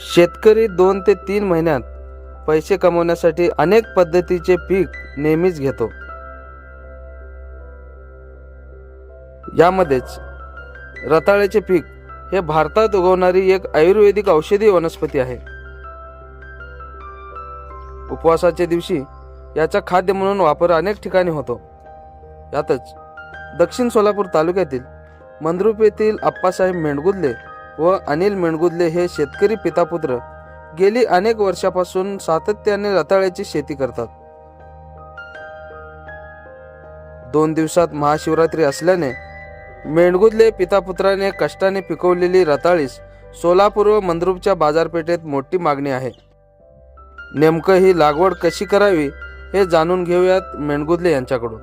शेतकरी दोन ते तीन महिन्यात पैसे कमवण्यासाठी अनेक पद्धतीचे पीक नेहमीच घेतो. यामध्येच रताळ्याचे पीक हे भारतात उगवणारी एक आयुर्वेदिक औषधी वनस्पती आहे. उपवासाच्या दिवशी याचा खाद्य म्हणून वापर अनेक ठिकाणी होतो. यातच दक्षिण सोलापूर तालुक्यातील मंद्रुप येथील आप्पासाहेब मेंडगुदले व अनिल मेणगुदले हे शेतकरी पितापुत्र. गेली अनेक वर्षापासून सातत्याने रताळ्याची शेती करतात. दोन दिवसात महाशिवरात्री असल्याने मेणगुदले पितापुत्राने कष्टाने पिकवलेली रताळीस सोलापूर व मंद्रुपच्या बाजारपेठेत मोठी मागणी आहे. नेमकं ही लागवड कशी करावी हे जाणून घेऊयात मेणगुदले यांच्याकडून.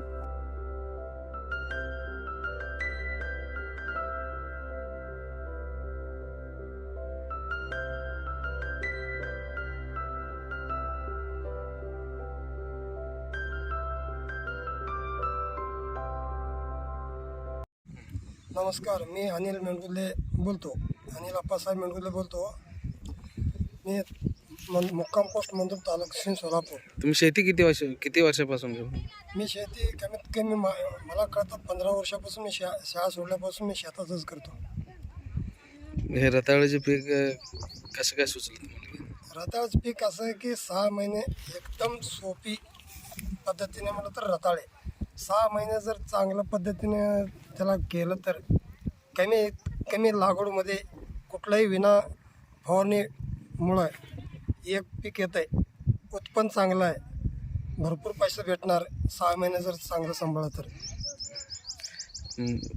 नमस्कार मी अनिल मेंढुले बोलतो. अनिल अप्पासाहेब मेंढुले बोलतो. मी मन मुक्काम पोस्ट मंदूर तालुका दक्षिण सोलापूर. तुम्ही शेती किती वर्ष किती वर्षापासून करता? मी शेती कमीत कमी मा मला कळतात पंधरा वर्षापासून मी शा शाळा सोडल्यापासून मी शेतातच करतो. हे रताळ्याचे पीक अं, कसं काय सुचलं तुम्हाला? रताळाचं पीक असं आहे की सहा महिने एकदम सोपी पद्धतीने म्हटलं तर रताळे. सहा महिने जर चांगल्या पद्धतीने त्याला केलं तर कमी कमी लागवडमध्ये कुठल्याही विना फवारणीमुळं एक पीक येतं आहे उत्पन्न चांगलं आहे. भरपूर पैसे भेटणार. सहा महिने जर चांगलं सांभाळलं तर.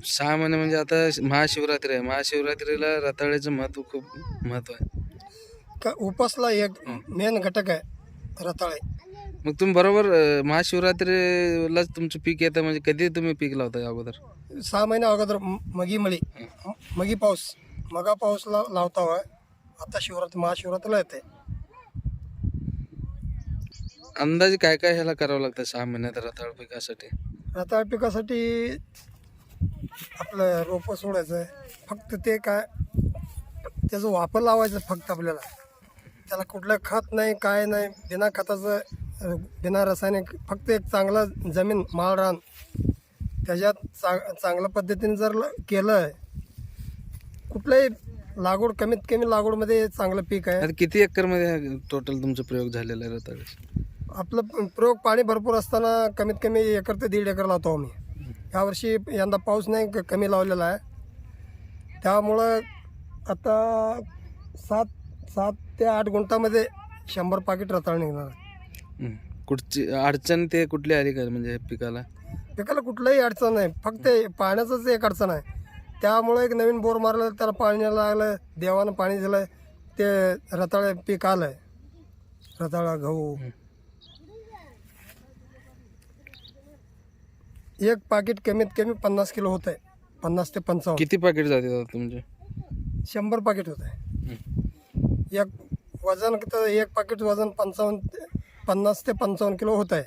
सहा महिने म्हणजे आता महाशिवरात्री आहे. महाशिवरात्रीला रताळ्याचं महत्त्व खूप महत्त्व आहे. का उपासला एक मेन घटक आहे रताळे. मग तुम्ही बरोबर अं, महाशिवरात्रीलाच तुमचं पीक येतं म्हणजे कधी तुम्ही पीक लावता अगोदर? सहा महिन्या अगोदर म- मगी मळी. मगी पाऊस. मगा पाऊसला लावता होय. आता शिवरात्री महाशिवरात्रीला येते. अंदाजे काय काय ह्याला करावं लागतं सहा महिन्यात रताळ पिकासाठी? रताळ पिकासाठी आपलं रोपं सोडायचं आहे फक्त ते काय त्याचा वापर लावायचा फक्त आपल्याला. त्याला कुठलं खत नाही काय नाही बिना खताचं बिना रासायनिक फक्त एक चांगला जमीन माळ रान त्याच्यात चा चांगल्या पद्धतीने जर केलं कुठल्याही लागवड कमीत कमी लागवडमध्ये चांगलं पीक आहे. किती एकरमध्ये टोटल तुमचा प्रयोग झालेला आहे रताळ्याचा? आपलं प्रयोग पाणी भरपूर असताना कमीत कमी एकर ते दीड एकर लावतो आम्ही. यावर्षी यंदा पाऊस नाही कमी लावलेला आहे. त्यामुळं आता सात सात ते आठ गुंठामध्ये शंभर पाकिट रताळ निघणार. कुठची अडचण ते कुठली आली का म्हणजे पिकाला? पिकाला कुठलंही अडचण नाही. फक्त पाण्याचंच एक अडचण आहे. त्यामुळे एक नवीन बोर मारलं त्याला पाणी लागलं देवानं पाणी दिलं ते रताळ पीक आलं रताळा गहू. एक पाकिट कमीत कमी पन्नास किलो होत आहे पन्नास ते पंचावन्न. किती पाकिट जाते दादा तुमचे? शंभर पाकिट होत आहे एक वजन तर एक पाकिट वजन पंचावन्न ते- पन्नास ते पंचावन्न किलो होत आहे.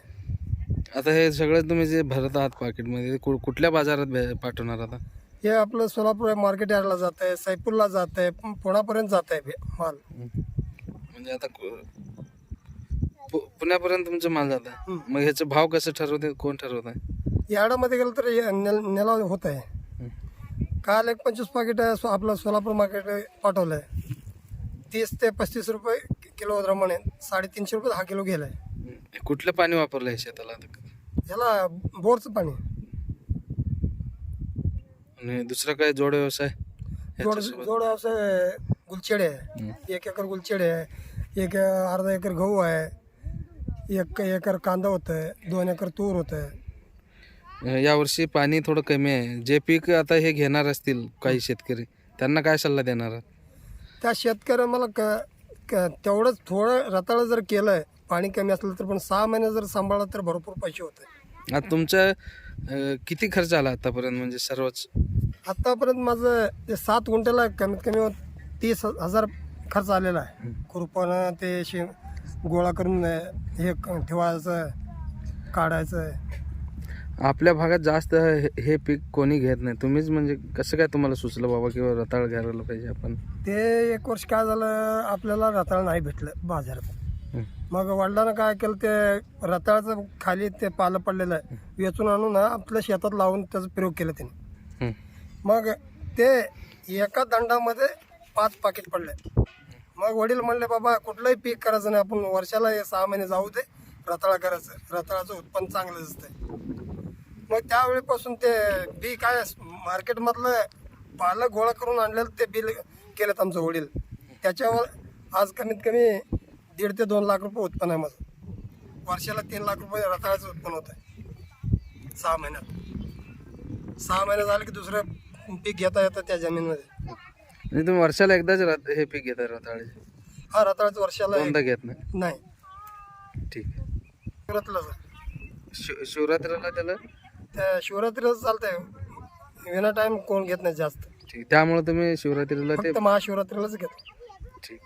आता हे सगळं तुम्ही जे भरत आहात पाकिटमध्ये ते कु- कुठल्या बाजारात भे- पाठवणार आता? हे आपलं सोलापूर मार्केट यार्डला जात आहे सैपूरला जात आहे पुण्यापर्यंत जात आहे भे- माल. म्हणजे आता कु- पु- पुण्यापर्यंत तुमचं माल जात आहे. मग ह्याचं भाव कसं ठरवते कोण ठरवत आहे? यार्डामध्ये गेलं तर हे नेल नेला होत आहे. काल एक पंचवीस पाकिट आपलं सोलापूर मार्केट पाठवलं आहे तीस ते पस्तीस रुपये किलो प्रमाणे साडेतीनशे रुपये हा किलो गेलं आहे कुठलं पाणी वापरलं आहे शेताला? याला बोरचं पाणी. आणि दुसरा काय जोड व्यवसाय? जोड ह्याच्यासोबत? जोड असं गुलचेडे आहे. एक एकर गुलचेडे आहे एक अर्धा एकर गहू आहे एक एकर कांदा होतं आहे दोन एकर तूर होतं आहे अं, यावर्षी पाणी थोडं कमी आहे. जे पीक आता हे घेणार असतील काही शेतकरी त्यांना काय सल्ला देणार आहात? त्या शेतकऱ्या मला क क- तेवढंच थोडं रताळं जर केलं पाणी कमी असलं तर पण सहा महिने जर सांभाळलं तर भरपूर पैसे होते. आता तुमच्या अं, किती खर्च आला आतापर्यंत? म्हणजे सर्वच आत्तापर्यंत माझं ते सात गुंठ्याला कमीत कमी तीस हजार खर्च आलेला आहे. खुरपणं ते शे गोळा करून हे क- ठेवायचं काढायचं. आपल्या भागात जास्त हे हे पीक कोणी घेत नाही. तुम्हीच म्हणजे कसं काय तुम्हाला सुचलं बाबा किंवा रताळ घ्यायला पाहिजे आपण ते एक वर्ष काय झालं आपल्याला रताळ नाही भेटलं बाजारात. मग वडिलांना काय केलं ते रताळाचं खाली ते पालं पडलेलं आहे. वेचून आणून आपल्या शेतात लावून त्याचा प्रयोग केला त्यांनी. मग ते एका दंडामध्ये पाच पाकिट पडले. मग वडील म्हणले बाबा कुठलंही पीक करायचं नाही. आपण वर्षाला सहा महिने जाऊ दे. रताळा करायचं. रताळाचं उत्पन्न चांगलं असतंय मग त्यावेळेपासून ते बी काय मार्केटमधलं पालक गोळा करून आणलेलं ते बिल केलं आमचं वडील. त्याच्यावर आज कमीत कमी दीड ते दोन लाख रुपये उत्पन्न आहे माझं. वर्षाला तीन लाख रुपये रताळ्याचं उत्पन्न होत आहे सहा महिन्यात. सहा महिने झाले की दुसरं पीक घेता येतं त्या जमीनमध्ये. म्हणजे तुम्ही वर्षाला एकदाच रत- हे पीक घेता रताळे हा रताळ्याचं वर्षाला घेत नाही? नाही. ठीक शिवरात्रीला त्याला त्या शिवरात्रीलाच चालतंय. विना टाइम कोण घेत नाही जास्त. ठीक त्यामुळे तुम्ही शिवरात्रीला ते फक्त महाशिवरात्रीलाच घेतो. ठीक.